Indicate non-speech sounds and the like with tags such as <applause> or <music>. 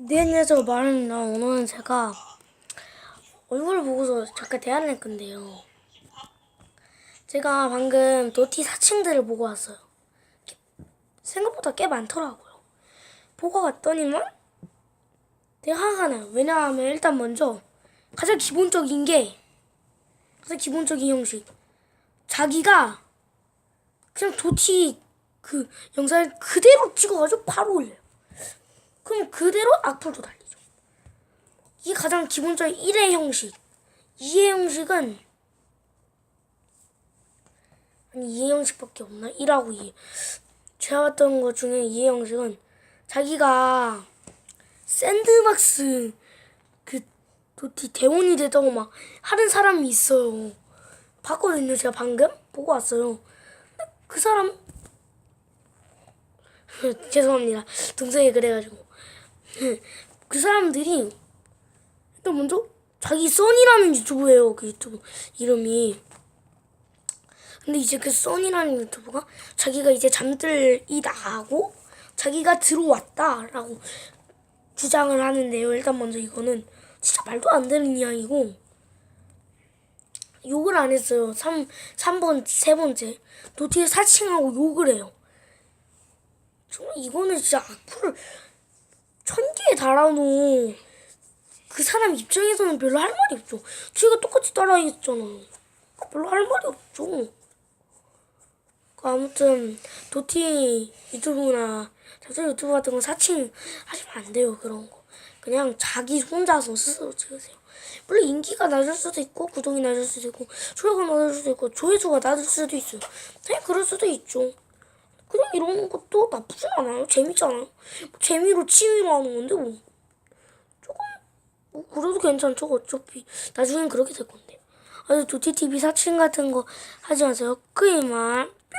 네, 안녕하세요. 말합니다. 오늘은 제가 얼굴을 보고서 잠깐 대화를 할 건데요. 제가 방금 도티 사칭들을 보고 왔어요. 생각보다 꽤 많더라고요. 보고 갔더니만 대화가 나요. 왜냐하면 일단 먼저 가장 기본적인 게 가장 기본적인 형식. 자기가 그냥 도티 그 영상을 그대로 찍어가지고 바로 올려요. 그럼 그대로 악플도 달리죠. 이게 가장 기본적인 1의 형식. 2의 형식은 아니 2의 형식밖에 없나? 1하고 2. 제가 봤던 것 중에 2의 형식은 자기가 샌드박스 그 도티 대원이 됐다고 막 하는 사람이 있어요. 봤거든요. 제가 방금 보고 왔어요. 그 사람 <laughs> 죄송합니다. 동생이 그래가지고 <laughs> 그 사람들이 일단 먼저 자기 써니라는 유튜브예요. 그 유튜브 이름이. 근데 이제 그 써니라는 유튜브가 자기가 이제 잠들이 나가고 자기가 들어왔다라고 주장을 하는데요. 일단 먼저 이거는 진짜 말도 안 되는 이야기고 욕을 안 했어요. 3, 3번, 세 번째. 도티를 사칭하고 욕을 해요. 정말 이거는 진짜 악플을 달아놓은 그 사람 입장에서는 별로 할 말이 없죠. 저희가 똑같이 따라했잖아. 별로 할 말이 없죠. 그 아무튼 도티 유튜브나 자체 유튜브 같은 거 사칭 하시면 안 돼요. 그런 거. 그냥 자기 혼자서 스스로 찍으세요. 물론 인기가 낮을 수도 있고 구독이 낮을 수도 있고 조회가 낮을 수도 있고 조회수가 낮을 수도 있어요. 네, 그럴 수도 있죠. 그냥 이런 것도 나쁘지 않아요. 재밌잖아요. 뭐 재미로 취미로 하는 건데 뭐 조금 뭐 그래도 괜찮죠. 어차피 나중엔 그렇게 될 건데. 아주 도티 TV 사칭 같은 거 하지 마세요. 그이만 뿅.